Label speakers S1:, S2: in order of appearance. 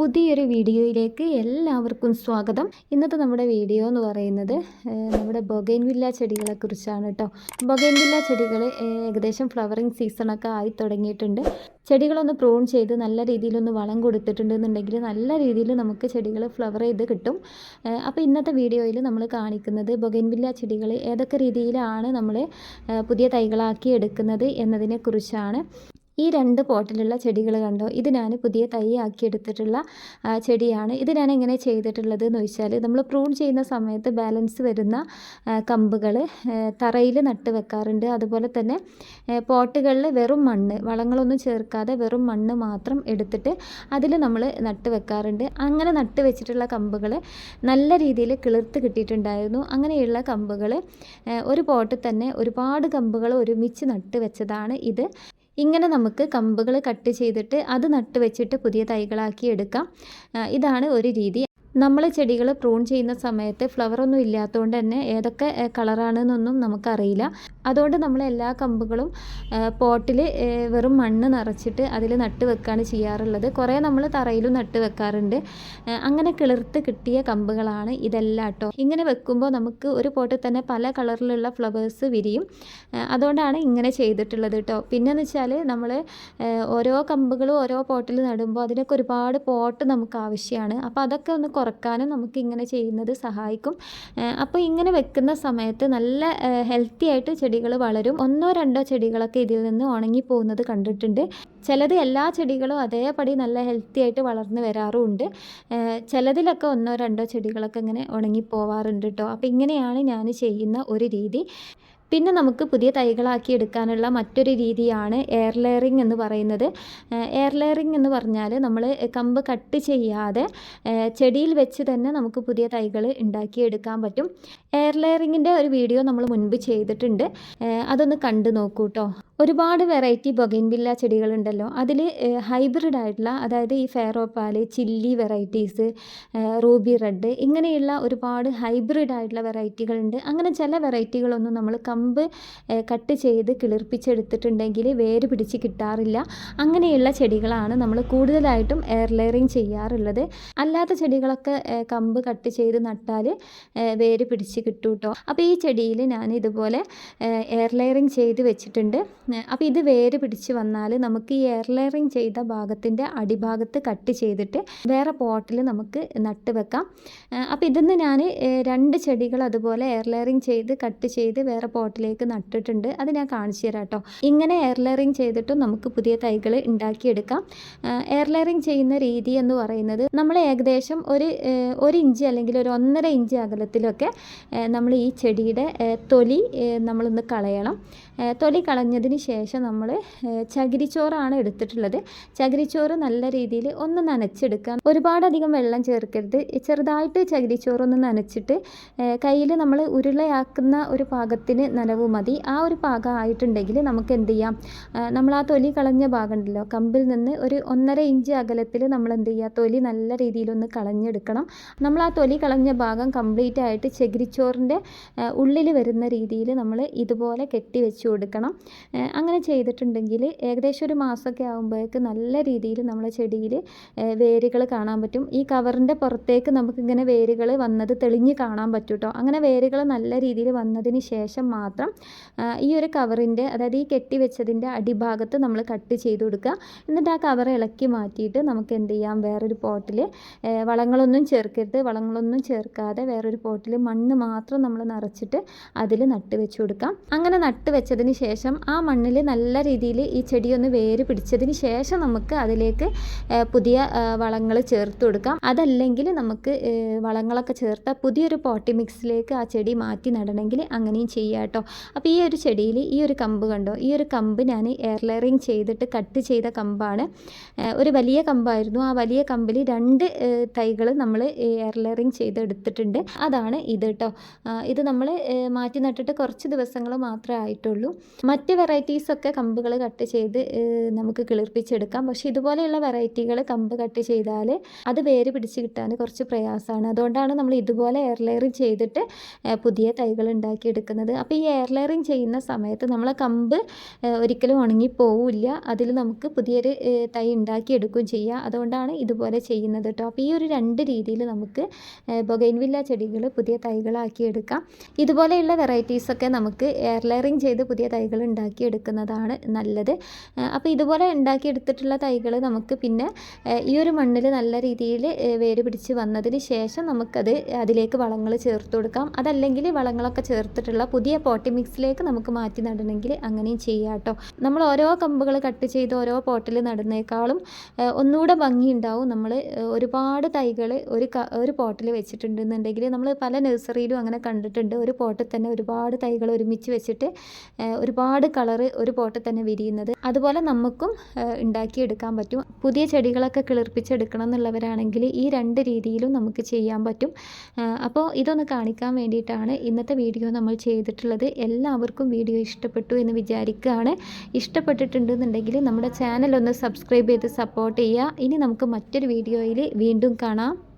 S1: പുതിയൊരു വീഡിയോയിലേക്ക് എല്ലാവർക്കും സ്വാഗതം. ഇന്നത്തെ നമ്മുടെ വീഡിയോ എന്ന് പറയുന്നത് നമ്മുടെ ബൊഗൈൻവില്ല ചെടികളെ കുറിച്ചാണ് കേട്ടോ ബൊഗൈൻവില്ല ചെടികൾ ഏകദേശം ഫ്ലവറിങ് സീസണൊക്കെ ആയി തുടങ്ങിയിട്ടുണ്ട്. ചെടികളൊന്ന് പ്രൂൺ ചെയ്ത് നല്ല രീതിയിലൊന്ന് വളം കൊടുത്തിട്ടുണ്ടെന്നുണ്ടെങ്കിൽ നല്ല രീതിയിൽ നമുക്ക് ചെടികൾ ഫ്ലവർ ചെയ്ത് കിട്ടും. അപ്പോൾ ഇന്നത്തെ വീഡിയോയിൽ നമ്മൾ കാണിക്കുന്നത് ബൊഗൈൻവില്ല ചെടികൾ ഏതൊക്കെ രീതിയിലാണ് നമ്മൾ പുതിയ തൈകളാക്കി എടുക്കുന്നത് എന്നതിനെ കുറിച്ചാണ്. ഈ രണ്ട് പോട്ടിലുള്ള ചെടികൾ കണ്ടോ? ഇത് ഞാൻ പുതിയ തൈ ആക്കി എടുത്തിട്ടുള്ള ചെടിയാണ്. ഇത് ഞാൻ എങ്ങനെ ചെയ്തിട്ടുള്ളത് എന്ന് വെച്ചാൽ നമ്മൾ പ്രൂൺ ചെയ്യുന്ന സമയത്ത് ബാലൻസ് വരുന്ന കമ്പുകൾ തറയിൽ നട്ട് വെക്കാറുണ്ട്. അതുപോലെ തന്നെ പോട്ടുകളിൽ വെറും മണ്ണ് വളങ്ങളൊന്നും ചേർക്കാതെ വെറും മണ്ണ് മാത്രം എടുത്തിട്ട് അതിൽ നമ്മൾ നട്ട് വെക്കാറുണ്ട്. അങ്ങനെ നട്ട് വെച്ചിട്ടുള്ള കമ്പുകൾ നല്ല രീതിയിൽ കിളിർത്ത് കിട്ടിയിട്ടുണ്ടായിരുന്നു. അങ്ങനെയുള്ള കമ്പുകൾ ഒരു പോട്ടിൽ തന്നെ ഒരുപാട് കമ്പുകൾ ഒരുമിച്ച് നട്ട് വെച്ചതാണ് ഇത്. ഇങ്ങനെ നമുക്ക് കമ്പുകൾ കട്ട് ചെയ്തിട്ട് അത് നട്ട് വെച്ചിട്ട് പുതിയ തൈകളാക്കി എടുക്കാം. ഇതാണ് ഒരു രീതി. നമ്മൾ ചെടികൾ പ്രൂൺ ചെയ്യുന്ന സമയത്ത് ഫ്ലവറൊന്നും ഇല്ലാത്തതുകൊണ്ട് തന്നെ ഏതൊക്കെ കളറാണെന്നൊന്നും നമുക്കറിയില്ല. അതുകൊണ്ട് നമ്മൾ എല്ലാ കമ്പുകളും പോട്ടിൽ വെറും മണ്ണ് നിറച്ചിട്ട് അതിൽ നട്ട് വെക്കുകയാണ് ചെയ്യാറുള്ളത്. കുറേ നമ്മൾ തറയിലും നട്ട് വെക്കാറുണ്ട്. അങ്ങനെ കിളിർത്ത് കിട്ടിയ കമ്പുകളാണ് ഇതെല്ലാം കേട്ടോ ഇങ്ങനെ വെക്കുമ്പോൾ നമുക്ക് ഒരു പോട്ടിൽ തന്നെ പല കളറിലുള്ള ഫ്ലവേഴ്സ് വിരിയും. അതുകൊണ്ടാണ് ഇങ്ങനെ ചെയ്തിട്ടുള്ളത് കേട്ടോ പിന്നെന്ന് വെച്ചാൽ നമ്മൾ ഓരോ കമ്പുകളും ഓരോ പോട്ടിൽ നടുമ്പോൾ അതിനൊക്കെ ഒരുപാട് പോട്ട് നമുക്ക് ആവശ്യമാണ് അപ്പോൾ അതൊക്കെ ഒന്ന് കുറക്കാനും നമുക്ക് ഇങ്ങനെ ചെയ്യുന്നത് സഹായിക്കും. അപ്പോൾ ഇങ്ങനെ വെക്കുന്ന സമയത്ത് നല്ല ഹെൽത്തി ആയിട്ട് ചെടികൾ വളരും. ഒന്നോ രണ്ടോ ചെടികളൊക്കെ ഇതിൽ നിന്ന് ഉണങ്ങി പോകുന്നത് കണ്ടിട്ടുണ്ട്. ചിലത് എല്ലാ ചെടികളും അതേപടി നല്ല ഹെൽത്തി ആയിട്ട് വളർന്നു വരാറുമുണ്ട്. ചിലതിലൊക്കെ ഒന്നോ രണ്ടോ ചെടികളൊക്കെ ഇങ്ങനെ ഉണങ്ങി പോവാറുണ്ട് കേട്ടോ അപ്പോൾ ഇങ്ങനെയാണ് ഞാൻ ചെയ്യുന്ന ഒരു രീതി. പിന്നെ നമുക്ക് പുതിയ തൈകളാക്കി എടുക്കാനുള്ള മറ്റൊരു രീതിയാണ് എയർ ലെയറിംഗ് എന്ന് പറയുന്നത്. എയർ ലെയറിംഗ് എന്ന് പറഞ്ഞാൽ നമ്മൾ കമ്പ് കട്ട് ചെയ്യാതെ ചെടിയിൽ വെച്ച് തന്നെ നമുക്ക് പുതിയ തൈകൾ ഉണ്ടാക്കിയെടുക്കാൻ പറ്റും. എയർ ലെയറിങ്ങിന്റെ ഒരു വീഡിയോ നമ്മൾ മുൻപ് ചെയ്തിട്ടുണ്ട്. അതൊന്ന് കണ്ടു നോക്കൂ കേട്ടോ ഒരുപാട് വെറൈറ്റി ബൊഗൈൻവില്ല ചെടികളുണ്ടല്ലോ. അതിൽ ഹൈബ്രിഡ് ആയിട്ടുള്ള അതായത് ഈ ഫെയറോപ്പാൽ ചില്ലി വെറൈറ്റീസ് റൂബി റെഡ് ഇങ്ങനെയുള്ള ഒരുപാട് ഹൈബ്രിഡ് ആയിട്ടുള്ള വെറൈറ്റികളുണ്ട് അങ്ങനെ ചില വെറൈറ്റികളൊന്നും നമ്മൾ കമ്പ് കട്ട് ചെയ്ത് കിളിർപ്പിച്ചെടുത്തിട്ടുണ്ടെങ്കിൽ വേര് പിടിച്ച് കിട്ടാറില്ല. അങ്ങനെയുള്ള ചെടികളാണ് നമ്മൾ കൂടുതലായിട്ടും എയർ ലെയറിങ് ചെയ്യാറുള്ളത്. അല്ലാത്ത ചെടികളൊക്കെ കമ്പ് കട്ട് ചെയ്ത് നട്ടാൽ വേര് പിടിച്ച് കിട്ടും കേട്ടോ അപ്പോൾ ഈ ചെടിയിൽ ഞാൻ ഇതുപോലെ എയർ ലെയറിങ് ചെയ്ത് വെച്ചിട്ടുണ്ട്. അപ്പോൾ ഇത് വേര് പിടിച്ച് വന്നാൽ നമുക്ക് ഈ എയർ ലെയറിങ് ചെയ്ത ഭാഗത്തിന്റെ അടിഭാഗത്ത് കട്ട് ചെയ്തിട്ട് വേറെ പോട്ടിൽ നമുക്ക് നട്ട് വെക്കാം. അപ്പോൾ ഇതിന്ന് ഞാൻ രണ്ട് ചെടികൾ അതുപോലെ എയർ ലെയറിങ് ചെയ്ത് കട്ട് ചെയ്ത് വേറെ പോട്ടിലേക്ക് നട്ടിട്ടുണ്ട്. അത് ഞാൻ കാണിച്ചു തരാം കേട്ടോ. ഇങ്ങനെ എയർ ലെയറിങ് ചെയ്തിട്ടും നമുക്ക് പുതിയ തൈകൾ ഉണ്ടാക്കിയെടുക്കാം. എയർ ലെയറിങ് ചെയ്യുന്ന രീതി എന്ന് പറയുന്നത് നമ്മൾ ഏകദേശം ഒരു ഒരു ഇഞ്ച് അല്ലെങ്കിൽ ഒരു ഒന്നര ഇഞ്ച് അകലത്തിലൊക്കെ നമ്മൾ ഈ ചെടിയുടെ തൊലി നമ്മളൊന്ന് കളയണം. തൊലി കളഞ്ഞതിന് ശേഷം നമ്മൾ ചകിരിച്ചോറാണ് എടുത്തിട്ടുള്ളത്. ചകിരിച്ചോറ് നല്ല രീതിയിൽ ഒന്ന് നനച്ചെടുക്കാം. ഒരുപാടധികം വെള്ളം ചേർക്കരുത്. ചെറുതായിട്ട് ചകിരിച്ചോറൊന്ന് നനച്ചിട്ട് കയ്യിൽ നമ്മൾ ഉരുളയാക്കുന്ന ഒരു പാകത്തിന് നനവ് മതി. ആ ഒരു പാകം ആയിട്ടുണ്ടെങ്കിൽ നമുക്ക് എന്ത് ചെയ്യാം? നമ്മൾ ആ തൊലി കളഞ്ഞ ഭാഗം ഉണ്ടല്ലോ കമ്പിൽ നിന്ന് ഒരു ഒന്നര ഇഞ്ച് അകലത്തിൽ നമ്മൾ എന്ത് ചെയ്യുക? തൊലി നല്ല രീതിയിലൊന്ന് കളഞ്ഞെടുക്കണം. നമ്മൾ ആ തൊലി കളഞ്ഞ ഭാഗം കംപ്ലീറ്റ് ആയിട്ട് ചകിരിച്ചോറിന്റെ ഉള്ളിൽ വരുന്ന രീതിയിൽ നമ്മൾ ഇതുപോലെ കെട്ടി വെച്ച് കൊടുക്കണം. അങ്ങനെ ചെയ്തിട്ടുണ്ടെങ്കിൽ ഏകദേശം ഒരു മാസമൊക്കെ ആകുമ്പോഴേക്ക് നല്ല രീതിയിൽ നമ്മളെ ചെടിയിൽ വേരുകൾ കാണാൻ പറ്റും. ഈ കവറിന്റെ പുറത്തേക്ക് നമുക്കിങ്ങനെ വേരുകൾ വന്നത് തെളിഞ്ഞ് കാണാൻ പറ്റും അങ്ങനെ വേരുകൾ നല്ല രീതിയിൽ വന്നതിന് ശേഷം മാത്രം ആ, ഈ ഒരു കവറിന്റെ അതായത് ഈ കെട്ടി വെച്ചതിന്റെ അടിഭാഗത്ത് നമ്മൾ കട്ട് ചെയ്ത് കൊടുക്കുക. എന്നിട്ട് ആ കവർ ഇളക്കി മാറ്റിയിട്ട് നമുക്ക് എന്ത് ചെയ്യാം? വേറൊരു പോട്ടിൽ വളങ്ങളൊന്നും ചേർക്കരുത്. വളങ്ങളൊന്നും ചേർക്കാതെ വേറൊരു പോട്ടിൽ മണ്ണ് മാത്രം നമ്മൾ നിറച്ചിട്ട് അതിൽ നട്ട് വെച്ച് കൊടുക്കാം. അങ്ങനെ നട്ട് വെച്ചതിന് ശേഷം ആ മണ്ണിൽ നല്ല രീതിയിൽ ഈ ചെടിയൊന്ന് വേര് പിടിച്ചതിന് ശേഷം നമുക്ക് അതിലേക്ക് പുതിയ വളങ്ങൾ ചേർത്ത് കൊടുക്കാം. അതല്ലെങ്കിൽ നമുക്ക് വളങ്ങളൊക്കെ ചേർത്ത പുതിയൊരു പോട്ടി മിക്സിലേക്ക് ആ ചെടി മാറ്റി നടണമെങ്കിൽ അങ്ങനെയും ചെയ്യാം കേട്ടോ. അപ്പോൾ ഈ ഒരു ചെടിയിൽ ഈ ഒരു കമ്പ് കണ്ടോ? ഈ ഒരു കമ്പ് ഞാൻ എയർ ലെയറിങ് ചെയ്തിട്ട് കട്ട് ചെയ്ത കമ്പാണ്. ഒരു വലിയ കമ്പായിരുന്നു. ആ വലിയ കമ്പിൽ രണ്ട് തൈകൾ നമ്മൾ എയർ ലെയറിങ് ചെയ്ത് എടുത്തിട്ടുണ്ട് അതാണ് ഇത് കേട്ടോ ഇത് നമ്മൾ മാറ്റി നട്ടിട്ട് കുറച്ച് ദിവസങ്ങൾ മാത്രമേ ആയിട്ടുള്ളൂ. മറ്റ് വെറൈറ്റീസൊക്കെ കമ്പുകൾ കട്ട് ചെയ്ത് നമുക്ക് കിളിർപ്പിച്ചെടുക്കാം. പക്ഷേ ഇതുപോലെയുള്ള വെറൈറ്റികൾ കമ്പ് കട്ട് ചെയ്താൽ അത് വേര് പിടിച്ച് കിട്ടാൻ കുറച്ച് പ്രയാസമാണ് അതുകൊണ്ടാണ് നമ്മൾ ഇതുപോലെ എയർ ലെയറിങ് ചെയ്തിട്ട് പുതിയ തൈകൾ ഉണ്ടാക്കിയെടുക്കുന്നത്. അപ്പോൾ എയർ ലെയറിങ് ചെയ്യുന്ന സമയത്ത് നമ്മളെ കമ്പ് ഒരിക്കലും ഉണങ്ങി പോവില്ല. അതിൽ നമുക്ക് പുതിയൊരു തൈ ഉണ്ടാക്കിയെടുക്കുകയും ചെയ്യാം. അതുകൊണ്ടാണ് ഇതുപോലെ ചെയ്യുന്നത് കേട്ടോ. അപ്പോൾ ഈ ഒരു രണ്ട് രീതിയിൽ നമുക്ക് ബൊഗൈൻവില്ല ചെടികൾ പുതിയ തൈകളാക്കി എടുക്കാം ഇതുപോലെയുള്ള വെറൈറ്റീസൊക്കെ നമുക്ക് എയർ ലെയറിങ് ചെയ്ത് പുതിയ തൈകൾ ഉണ്ടാക്കിയെടുക്കുന്നതാണ് നല്ലത്. അപ്പോൾ ഇതുപോലെ ഉണ്ടാക്കിയെടുത്തിട്ടുള്ള തൈകൾ നമുക്ക് പിന്നെ ഈ ഒരു മണ്ണിൽ നല്ല രീതിയിൽ വേര് പിടിച്ച് വന്നതിന് ശേഷം നമുക്കത് അതിലേക്ക് വളങ്ങൾ ചേർത്ത് കൊടുക്കാം. അതല്ലെങ്കിൽ വളങ്ങളൊക്കെ ചേർത്തിട്ടുള്ള പുതിയ പോട്ടി മിക്സിലേക്ക് നമുക്ക് മാറ്റി നടണമെങ്കിൽ അങ്ങനെയും ചെയ്യാം കേട്ടോ. നമ്മൾ ഓരോ കമ്പുകൾ കട്ട് ചെയ്ത് ഓരോ പോട്ടിൽ നടുന്നേക്കാളും ഒന്നുകൂടെ ഭംഗിയുണ്ടാവും. നമ്മൾ ഒരുപാട് തൈകൾ ഒരു ഒരു പോട്ടിൽ വെച്ചിട്ടുണ്ടെന്നുണ്ടെങ്കിൽ നമ്മൾ പല നഴ്സറിയിലും അങ്ങനെ കണ്ടിട്ടുണ്ട്. ഒരു പോട്ടിൽ തന്നെ ഒരുപാട് തൈകൾ ഒരുമിച്ച് വെച്ചിട്ട് ഒരുപാട് കളറ് ഒരു പോട്ടിൽ തന്നെ വിരിയുന്നത്. അതുപോലെ നമുക്കും ഉണ്ടാക്കിയെടുക്കാൻ പറ്റും. പുതിയ ചെടികളൊക്കെ കിളിർപ്പിച്ചെടുക്കണം എന്നുള്ളവരാണെങ്കിൽ ഈ രണ്ട് രീതിയിലും നമുക്ക് ചെയ്യാൻ പറ്റും. അപ്പോൾ ഇതൊന്ന് കാണിക്കാൻ വേണ്ടിയിട്ടാണ് ഇന്നത്തെ വീഡിയോ നമ്മൾ ചെയ്തിട്ടുള്ളത് എല്ലാവർക്കും വീഡിയോ ഇഷ്ടപ്പെട്ടു എന്ന് വിചാരിക്കുകയാണ്. ഇഷ്ടപ്പെട്ടിട്ടുണ്ടെന്നുണ്ടെങ്കിൽ നമ്മുടെ ചാനൽ ഒന്ന് സബ്സ്ക്രൈബ് ചെയ്ത് സപ്പോർട്ട് ചെയ്യുക. ഇനി നമുക്ക് മറ്റൊരു വീഡിയോയിൽ വീണ്ടും കാണാം.